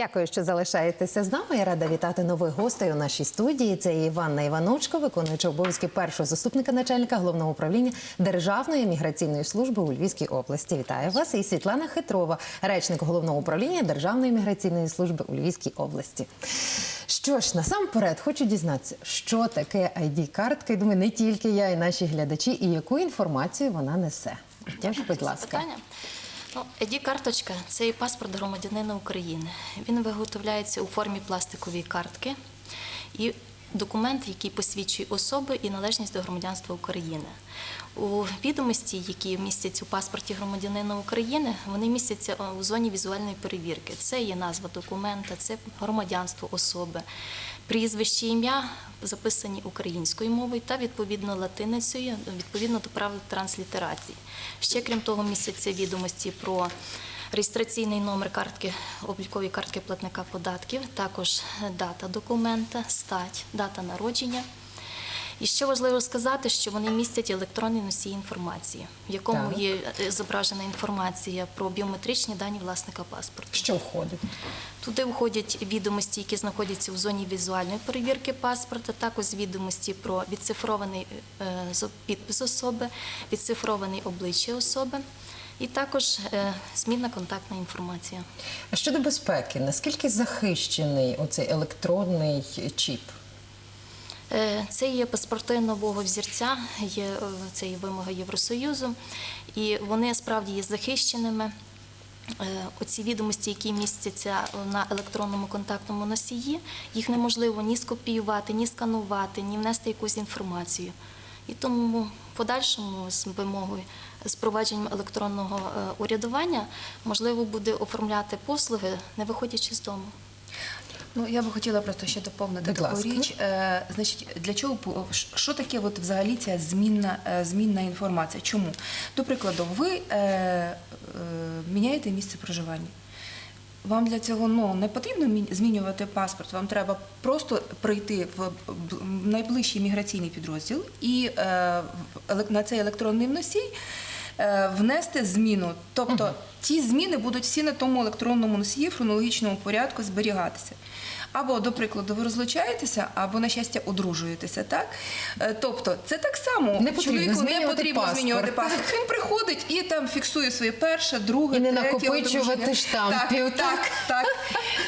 Дякую, що залишаєтеся з нами. Я рада вітати нових гостей у нашій студії. Це Іванна Іваночко, виконуюча обов'язки першого заступника начальника головного управління Державної міграційної служби у Львівській області. Вітаю вас. І Світлана Хитрова, речник головного управління Державної міграційної служби у Львівській області. Що ж, насамперед хочу дізнатися, що таке ID-картка. І думаю, не тільки я, і наші глядачі, і яку інформацію вона несе. Тож, будь ласка. Ну, ID-карточка – це і паспорт громадянина України. Він виготовляється у формі пластикової картки і документ, який посвідчує особу і належність до громадянства України. У відомості, які містяться у паспорті громадянина України, вони містяться у зоні візуальної перевірки. Це є назва документа, це громадянство особи, прізвище, ім'я записані українською мовою та відповідно латиницею, відповідно до правил транслітерації. Ще крім того, містяться відомості про реєстраційний номер картки, облікової картки платника податків, також дата документа, стать, дата народження. І ще важливо сказати, що вони містять електронний носій інформації, в якому Так. є е, зображена інформація про біометричні дані власника паспорту. Що входить? Туди входять відомості, які знаходяться в зоні візуальної перевірки паспорта, також відомості про відцифрований е, підпис особи, відцифрований обличчя особи, і також е, змінна контактна інформація. А щодо безпеки, наскільки захищений оцей електронний чіп? Е, Це є паспорти нового взірця, є, е, це є вимога Євросоюзу, і вони справді є захищеними. Е, Оці відомості, які містяться на електронному контактному носії, їх неможливо ні скопіювати, ні сканувати, ні внести якусь інформацію. І тому в подальшому з вимогою з провадженням електронного урядування можливо буде оформляти послуги, не виходячи з дому. Ну, я би хотіла просто ще доповнити Будь таку річ. Е, значить, для чого що таке от взагалі ця змінна, е, змінна інформація? Чому? До прикладу, ви е, е, міняєте місце проживання. Вам для цього ну, не потрібно змінювати паспорт. Вам треба просто прийти в найближчий міграційний підрозділ і е, на цей електронний носій внести зміну. Тобто ті зміни будуть всі на тому електронному носії в хронологічному порядку зберігатися. Або, до прикладу, ви розлучаєтеся, або, на щастя, одружуєтеся. Так? Е, Тобто, це так само Не потрібно чоловіку не змінювати потрібно паспорт. змінювати паспорт. Він приходить і там фіксує своє перше, друге, І не третє накопичувати штампів, Так, так, так.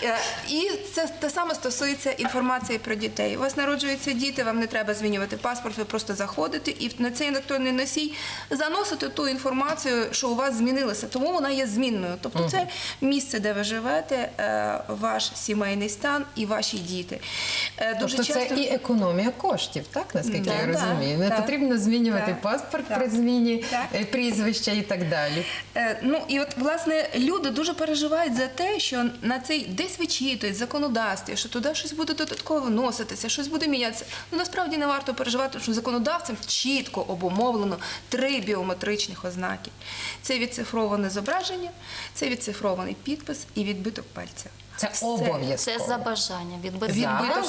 Е, І це те саме стосується інформації про дітей. У вас народжуються діти, вам не треба змінювати паспорт, ви просто заходите і на цей електронний носій заносите ту інформацію, що у вас змінилося. Тому вона є змінною. Тобто це місце, де ви живете, е, ваш сімейний стан і ваші діти. Е, Дуже Тобто часто... це і економія коштів, так наскільки Так, я розумію. Не так. потрібно змінювати Так, паспорт так, при зміні так. е, прізвища і так далі. Е, Ну і от власне люди дуже переживають за те, що на цей десь вичитують в законодавстві, що туди щось буде додатково вноситися, щось буде мінятися. Ну насправді не варто переживати, що законодавцем чітко обумовлено три біометричних ознаки: це відцифроване зображення, це відцифрований підпис і відбиток пальця. Це обов'язково. Це за бажанням, відбиток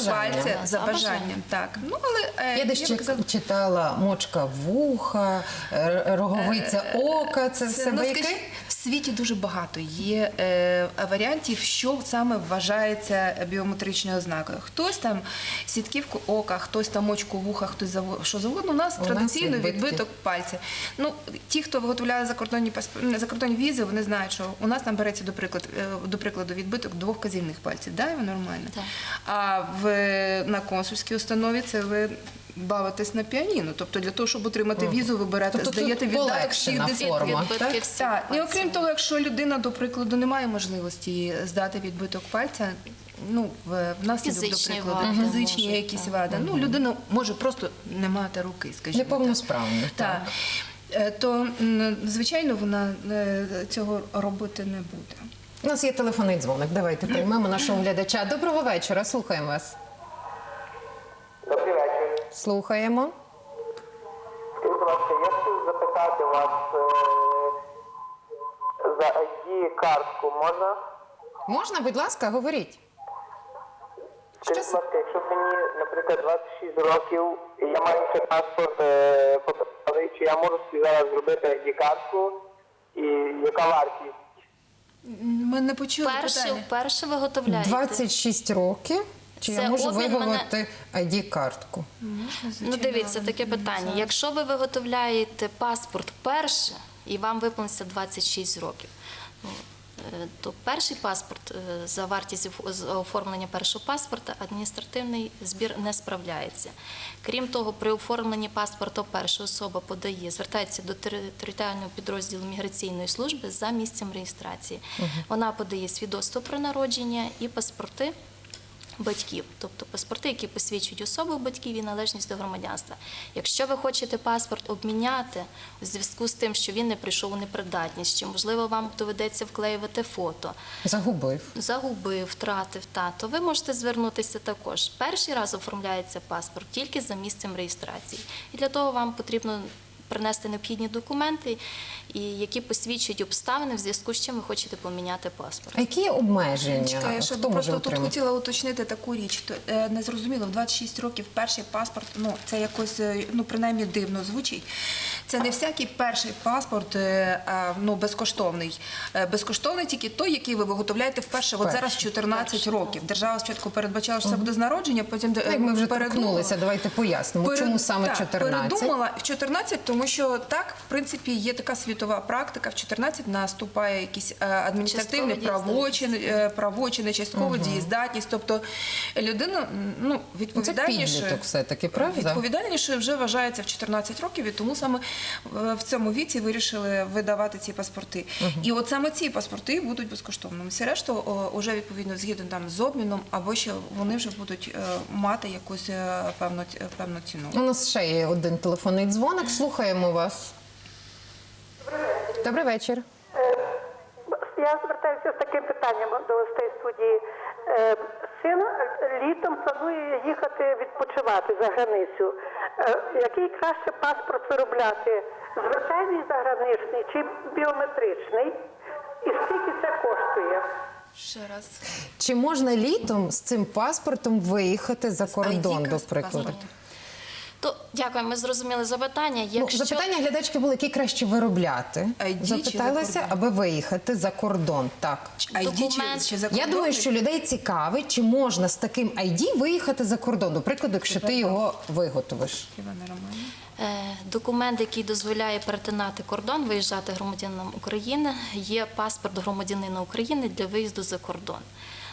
пальця За бажанням. Так. Ну але е, Я десь читала мочка вуха, е, роговиця ока. Це, все ну, байки? Світі дуже багато є е, варіантів, що саме вважається біометричною ознакою. Хтось там сітківку ока, хтось там мочку вуха, хтось заво- що завгодно. У нас У традиційно відбитки. відбиток пальця. Ну ті, хто виготовляє закордонні паспорти, закордонні візи, вони знають, що у нас там береться до прикладу, до прикладу відбиток двох казівних пальців. Да, нормально. Так. А в на консульській установі це ви. Бавитесь на піаніно, тобто для того, щоб отримати візу, ви берете, Тобто тут здаєте віддаток всіх полегшена форма. так? так, і окрім того, якщо людина, до прикладу, не має можливості здати відбиток пальця, ну в внаслідок, до Фізичні прикладу, вади фізичні можуть, якісь так. вади. Ну, людина може просто не мати руки, скажімо. Неповносправно, Так. Е, То м, звичайно вона е, цього робити не буде. У нас є телефонний дзвоник. Давайте приймемо нашого глядача. Доброго вечора. Слухаємо вас. Добрий вечір. Слухаємо. Скажіть, будь ласка, я хотів запитати вас е, за ID-картку можна? Можна, будь ласка, говоріть. Скажіть, будь ласка, якщо мені, наприклад, 26 років, і я маю ще паспорт е, паперовий, чи я можу собі зараз зробити ID-картку, і яка вартість? Ми не почули Перше, питання. вперше виготовляєте. 26 років. Чи я можу обмін мене- ID-картку? Ну, дивіться, таке питання. Якщо ви виготовляєте паспорт вперше і вам виповниться 26 років, ну, е, то перший паспорт е, за вартість оформлення першого паспорта адміністративний збір не справляється. Крім того, при оформленні паспорта перша особа подає, звертається до територіального підрозділу міграційної служби за місцем реєстрації. Вона подає свідоцтво про народження і паспорти батьків, тобто паспорти, які посвідчують особу батьків і належність до громадянства. Якщо ви хочете паспорт обміняти у зв'язку з тим, що він не прийшов у непридатність, чи можливо вам доведеться вклеювати фото, Загубив. загубив, втратив тато, ви можете звернутися також. Перший раз оформляється паспорт тільки за місцем реєстрації, і для того вам потрібно. Принести необхідні документи, і які посвідчують обставини, в зв'язку з чим ви хочете поміняти паспорт. А які обмеження? Чекаю, що Хто може тут отримати? хотіла уточнити таку річ. То, е, Не зрозуміло, в 26 років перший паспорт, ну це якось е, ну принаймні дивно звучить. Це не всякий перший паспорт е, ну, безкоштовний. Е, Безкоштовний тільки той, який ви виготовляєте вперше. От Вперше. зараз 14 років. Держава спочатку передбачала, що це буде з народження, потім е, Як ми вже передумала. торкнулися, давайте пояснимо, Перед- чому саме так, 14? Передумала в 14, тому що так, в принципі, є така світова практика. В 14 наступає якийсь е, адміністративний Часткова правочин, е, правочини, часткова дієздатність. Тобто людина ну, відповідальніше. підліток все-таки, правда? Відповідальніше вже вважається в 14 років, і тому саме в цьому віці вирішили видавати ці паспорти. І от саме ці паспорти будуть безкоштовними. Всі решту о, уже відповідно згідно там з обміном, або ще вони вже будуть е, мати якусь певну певну ціну. У нас ще є один телефонний дзвоник. Слухаємо вас. Добрий вечір. Я звертаюся з таким питанням до гостей студії. Е, Син літом планує їхати відпочивати за границю. Е, Який краще паспорт виробляти? Звичайний заграничний чи біометричний? І скільки це коштує? Ще раз. Чи можна літом з цим паспортом виїхати за кордон, до прикладу? паспортом. То дякую, ми зрозуміли запитання. Ну, запитання глядачки були, які краще виробляти. ID Запиталися, аби виїхати за кордон. Так. ID чи, чи Я думаю, що людей цікавить, чи можна з таким ID виїхати за кордон. До прикладу, якщо ти його виготовиш. Е, Документ, який дозволяє перетинати кордон, виїжджати громадянам України, є паспорт громадянина України для виїзду за кордон.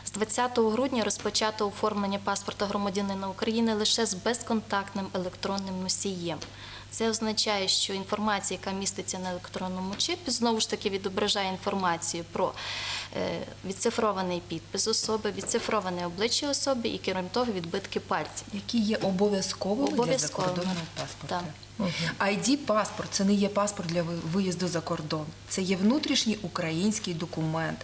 З 20 грудня розпочато оформлення паспорта громадянина України лише з безконтактним електронним носієм. Це означає, що інформація, яка міститься на електронному чипі, знову ж таки відображає інформацію про е, відцифрований підпис особи, відцифроване обличчя особи і, крім того, відбитки пальців. Які є обов'язковими для Обов'язково. закордонного паспорта. Так. ID-паспорт це не є паспорт для виїзду за кордон. Це є внутрішній український документ.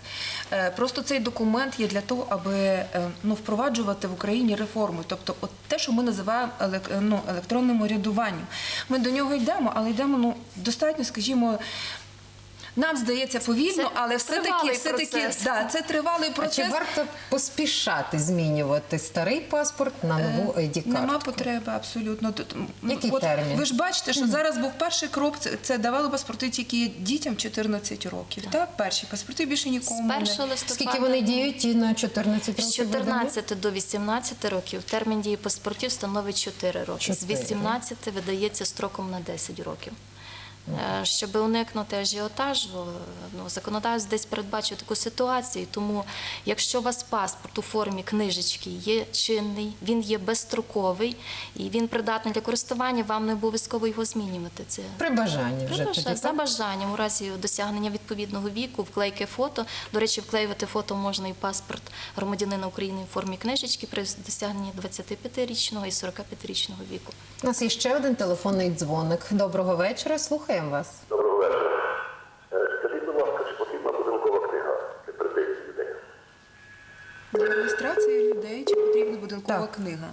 Е, Просто цей документ є для того, аби е, ну, впроваджувати в Україні реформи. Тобто, те, що ми називаємо ну, електронним урядуванням. Ми до нього йдемо, але йдемо ну, достатньо, скажімо. Нам здається повільно, Це але все-таки, все-таки да, це тривалий А чи варто поспішати змінювати старий паспорт на нову ID-картку? Нема потреби абсолютно. Який от термін? Ви ж бачите, що зараз був перший крок. Це, це давали паспорти тільки дітям 14 років. Так, перші паспорти більше З нікому. 1 не. листопада Скільки вони діють і на 14 років? З 14 до 18 років термін дії паспортів становить 4 роки. З Чотири. 18 видається строком на 10 років. Е, Щоб уникнути ажіотажу, ну, законодавець десь передбачив таку ситуацію. Тому, якщо у вас паспорт у формі книжечки є чинний, він є безстроковий і він придатний для користування, вам не обов'язково його змінювати. Це При бажанні вже При бажа- тоді. за бажанням у разі досягнення відповідного віку, вклейки фото. До речі, вклеювати фото можна і паспорт громадянина України в формі книжечки при досягненні 25-річного і 45-річного віку. У нас є ще один телефонний дзвоник. Доброго вечора. Слухаємо вас. Доброго вечора. Е, Скажіть, будь ласка, чи потрібна будинкова книга для приписів людей? Для реєстрації людей чи потрібна будинкова Так. книга?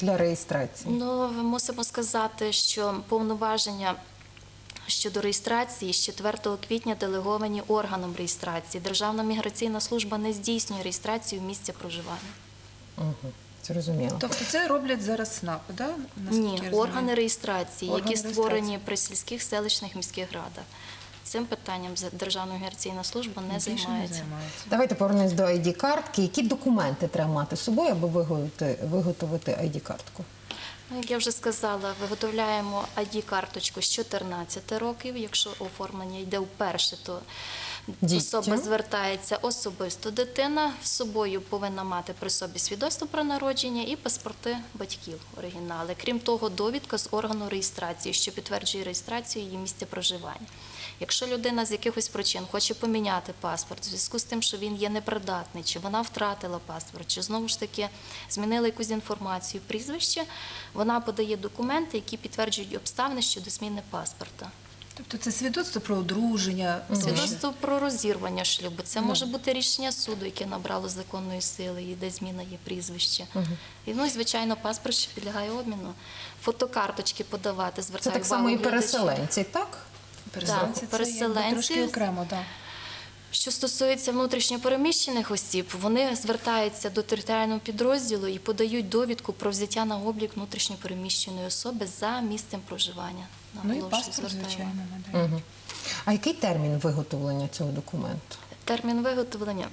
Для реєстрації. Ну, ми мусимо сказати, що повноваження щодо реєстрації з 4 квітня делеговані органом реєстрації. Державна міграційна служба не здійснює реєстрацію місця проживання. Угу. Зрозуміло. Тобто це роблять зараз СНАПи, да? Ні, органи реєстрації, Органи які створені реєстрації. при сільських селищних міських радах. Цим питанням Державна міграційна служба не Більше не займається. займається. Давайте повернемось до id картки. Які документи треба мати з собою, аби виготовити, виготовити id картку Ну, як я вже сказала, виготовляємо ID-карточку з 14 років. Якщо оформлення йде вперше, то Дітям. особа звертається особисто. Дитина з собою повинна мати при собі свідоцтво про народження і паспорти батьків оригінали. Крім того, довідка з органу реєстрації, що підтверджує реєстрацію її місця проживання. Якщо людина з якихось причин хоче поміняти паспорт в зв'язку з тим, що він є непридатний, чи вона втратила паспорт, чи знову ж таки змінила якусь інформацію, прізвище, вона подає документи, які підтверджують обставини щодо зміни паспорта. Тобто це свідоцтво про одруження. Свідоцтво про розірвання шлюбу. Це може бути рішення суду, яке набрало законної сили, і де зміна є прізвище. І ну і звичайно, паспорт ще підлягає обміну. Фотокарточки подавати, Це звертаю так само і переселенці, так? Переселенці Так, це переселенці. трошки окремо, так. Що стосується внутрішньопереміщених осіб, вони звертаються до територіального підрозділу і подають довідку про взяття на облік внутрішньопереміщеної особи за місцем проживання. Ну і паспорт, звичайно, надають. Угу. А який термін виготовлення цього документу? Термін виготовлення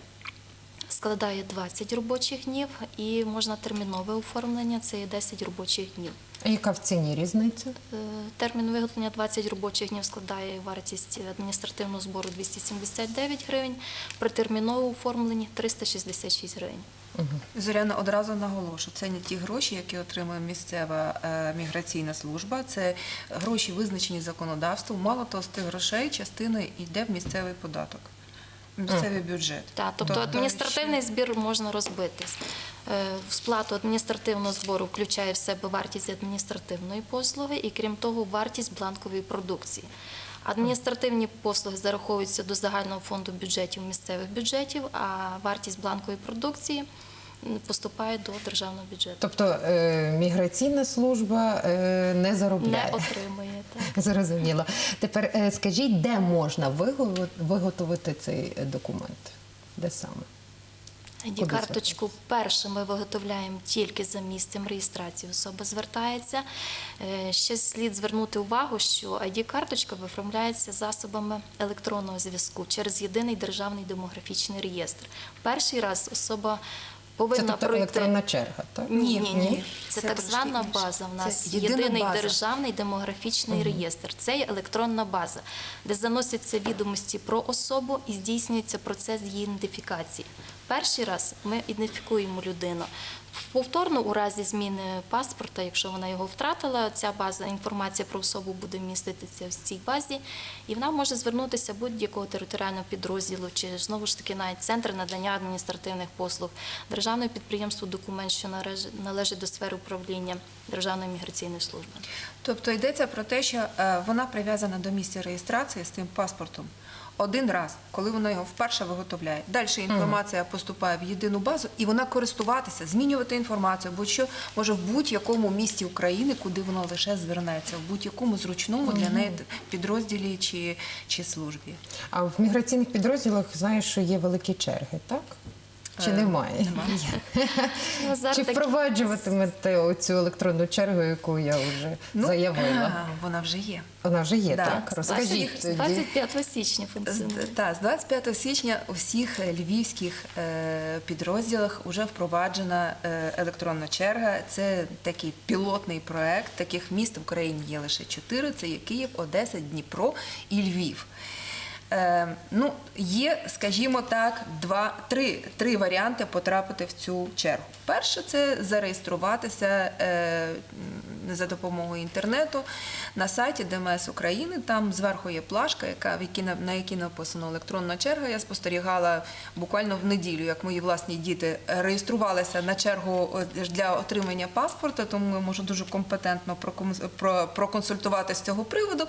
складає 20 робочих днів і можна термінове оформлення це є 10 робочих днів. А яка в ціні різниця? Е, Термін виготовлення 20 робочих днів складає вартість адміністративного збору 279 гривень, при терміновому оформленні 366 гривень. Зоряна одразу наголошу, це не ті гроші, які отримує місцева е, міграційна служба, це гроші визначені законодавством. Мало того, з тих грошей частина йде в місцевий податок, місцевий бюджет. Так, тобто адміністративний збір можна розбити. Е, В сплату адміністративного збору включає в себе вартість адміністративної послуги і, крім того, вартість бланкової продукції. Адміністративні послуги зараховуються до загального фонду бюджетів місцевих бюджетів, а вартість бланкової продукції поступає до державного бюджету. Тобто е, міграційна служба е, не заробляє. Не отримує так. Зрозуміло. Тепер е, скажіть, де можна виготовити цей е, документ? Де саме? id карточку перше ми виготовляємо тільки за місцем реєстрації. Особа звертається. Е, Ще слід звернути увагу, що id карточка виформляється засобами електронного зв'язку через єдиний державний демографічний реєстр. Перший раз особа Це повинна тобто пройти. електронна черга, так? Ні, ні, ні. Це, Це так трошки звана інше. база. У Це нас єдина єдиний база. державний демографічний реєстр. Це є електронна база, де заносяться відомості про особу і здійснюється процес її ідентифікації. Перший раз ми ідентифікуємо людину. Повторно, у разі зміни паспорта, якщо вона його втратила, ця база інформація про особу буде міститися в цій базі, і вона може звернутися будь-якого територіального підрозділу чи знову ж таки навіть центр надання адміністративних послуг, державне підприємство документ, що належить, до сфери управління Державної міграційної служби. Тобто йдеться про те, що е, вона прив'язана до місця реєстрації з тим паспортом. Один раз, коли вона його вперше виготовляє. Далі інформація поступає в єдину базу, і вона користуватися, змінювати інформацію, бо що може в будь-якому місті України, куди вона лише звернеться, в будь-якому зручному для неї підрозділі чи, чи службі. А в міграційних підрозділах знаєш, що є великі черги, так? Чи Е, немає? Ну, Чи так- впроваджуватимете оцю електронну чергу, яку я вже заявила? вона вже є. Вона вже є, так? Розкажіть 20 з 25 січня функціонує. Та, з 25 січня у всіх е, львівських е, підрозділах вже впроваджена е, електронна черга. Це такий пілотний проект. Таких міст в Україні є лише чотири: це є Київ, Одеса, Дніпро і Львів. Е, ну, є, скажімо так, два, три, три варіанти потрапити в цю чергу. Перше це зареєструватися е, за допомогою інтернету на сайті ДМС України. Там зверху є плашка, яка, в якій, на- якій написано електронна черга. Я спостерігала буквально в неділю, як мої власні діти реєструвалися на чергу для отримання паспорта, тому я можу дуже компетентно проконсультувати з цього приводу.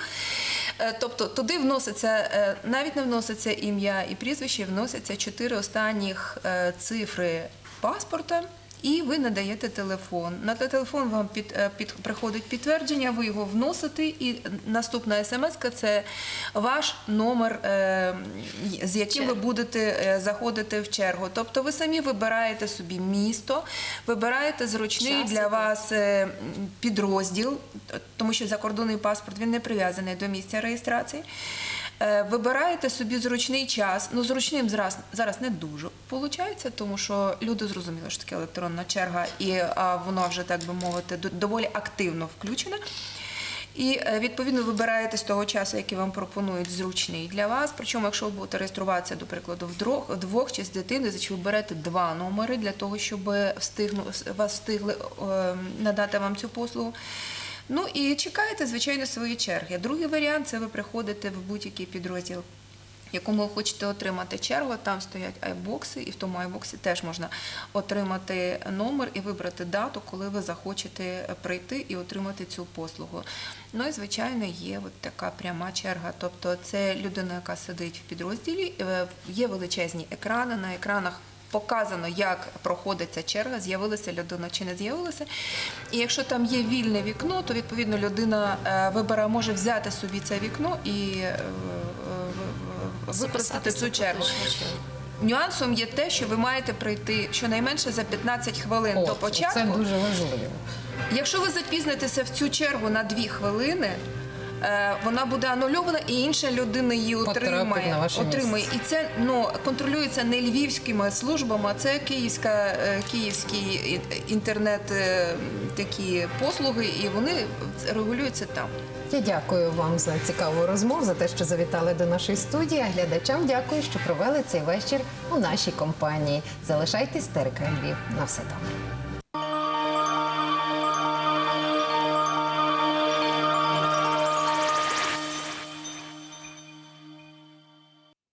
Е, Тобто туди вноситься, е, навіть не вноситься ім'я і прізвище, вносяться чотири останніх е, цифри паспорта. І ви надаєте телефон. На телефон вам під, е, під, приходить підтвердження, ви його вносите, і наступна смс це ваш номер, е, з яким ви будете е, заходити в чергу. Тобто ви самі вибираєте собі місто, вибираєте зручний Час для вас підрозділ, тому що закордонний паспорт він не прив'язаний до місця реєстрації. Е, Вибираєте собі зручний час. Ну, зручним зараз, зараз не дуже виходить, тому що люди зрозуміли, що таке електронна черга, і а, вона вже, так би мовити, до- доволі активно включена. І е, відповідно вибираєте з того часу, який вам пропонують зручний для вас. Причому, якщо ви будете реєструватися, до прикладу, вдвох, чи з дитиною, значить ви берете два номери для того, щоб встигну, вас встигли е, надати вам цю послугу. Ну і чекаєте, звичайно, свої черги. Другий варіант це ви приходите в будь-який підрозділ. Якому ви хочете отримати чергу, там стоять айбокси, і в тому айбоксі теж можна отримати номер і вибрати дату, коли ви захочете прийти і отримати цю послугу. Ну і звичайно є от така пряма черга. Тобто це людина, яка сидить в підрозділі, е, є величезні екрани. На екранах показано, як проходить ця черга, з'явилася людина чи не з'явилася. І якщо там є вільне вікно, то відповідно людина е, вибирає, може взяти собі це вікно і е, е, використати цю чергу. Нюансом є те, що ви маєте прийти щонайменше за 15 хвилин до От, початку. це дуже важливо. Якщо ви запізнитеся в цю чергу на 2 хвилини, е, вона буде анульована, і інша людина її отримає. на ваше. І це ну, контролюється не львівськими службами, а це київська, е, київські інтернет е, такі послуги, і вони регулюються там. Я дякую вам за цікаву розмову, за те, що завітали до нашої студії. А глядачам дякую, що провели цей вечір у нашій компанії. Залишайтесь з Львів. На все добре.